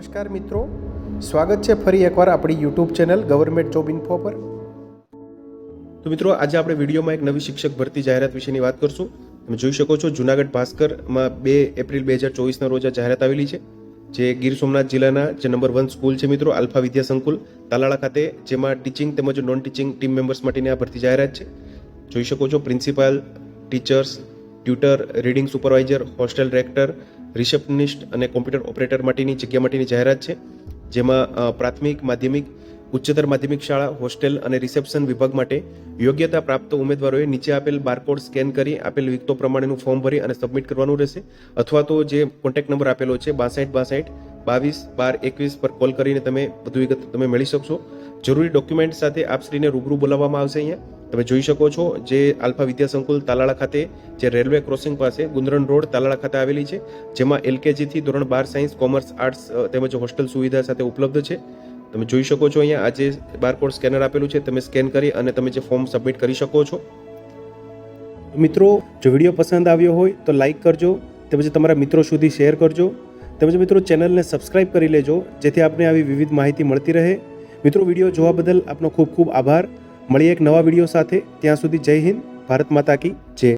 નમસ્કાર મિત્રો. સ્વાગત છે ફરી એકવાર આપણી YouTube channel government job info પર. તો મિત્રો, આજે આપણે વિડીયોમાં એક નવી શિક્ષક ભરતી જાહેરાત વિશેની વાત કરશું. તમે જોઈ શકો છો, જુનાગઢ ભાસ્કરમાં બે એપ્રિલ બે હજાર ચોવીસના રોજ જાહેરાત આવેલી છે. જે ગીર સોમનાથ જિલ્લાના જે નંબર વન સ્કૂલ છે મિત્રો, આલ્ફા વિદ્યા સંકુલ, તાલાળા ખાતે, જેમાં ટીચિંગ તેમજ નોન ટીચિંગ ટીમ મેમ્બર્સ માટેની આ ભરતી જાહેરાત છે. જોઈ શકો છો principal teachers tutor, reading supervisor, hostel rector, receptionist અને કોમ્પ્યુટર ઓપરેટર માટેની જગ્યા માટેની જાહેરાત છે, જેમાં પ્રાથમિક, માધ્યમિક, ઉચ્ચતર માધ્યમિક શાળા, હોસ્ટેલ અને રિસેપ્શન વિભાગ માટે યોગ્યતા પ્રાપ્ત ઉમેદવારોએ નીચે આપેલ બારકોડ સ્કેન કરી, આપેલ વિગતો પ્રમાણેનું ફોર્મ ભરી અને સબમિટ કરવાનું રહેશે. અથવા તો જે કોન્ટેક્ટ નંબર આપેલો છે, બાસઠ બાસઠ બાવીસ બાર એકવીસ પર કોલ કરીને તમે વધુ વિગત તમે મેળવી શકશો. જરૂરી ડોક્યુમેન્ટ સાથે આપશ્રીને રૂબરૂ બોલાવવામાં આવશે અહીંયા. તમે જોઈ શકો છો જે આલ્ફા વિદ્યા સંકુલ તાલાળા ખાતે, જે રેલવે ક્રોસિંગ પાસે ગુંદરણ રોડ તાલાળા ખાતે આવેલી છે, જેમાં એલકેજીથી ધોરણ બાર સાયન્સ, કોમર્સ, આર્ટ્સ તેમજ હોસ્ટેલ સુવિધા સાથે ઉપલબ્ધ છે. તમે જોઈ શકો છો અહીંયા આજે બારકોડ સ્કેનર આપેલું છે, તમે સ્કેન કરી અને તમે જે ફોર્મ સબમિટ કરી શકો છો. મિત્રો, જો વીડિયો પસંદ આવ્યો હોય તો લાઇક કરજો, તેમજ તમારા મિત્રો સુધી શેર કરજો. તેમજ મિત્રો ચેનલને સબસ્ક્રાઇબ કરી લેજો, જેથી આપને આવી વિવિધ માહિતી મળતી રહે. મિત્રો, વીડિયો જોવા બદલ આપનો ખૂબ ખૂબ આભાર. મળીએ એક નવા વીડિયો સાથે. ત્યાં સુધી જય હિન્દ. ભારત માતા કી જય.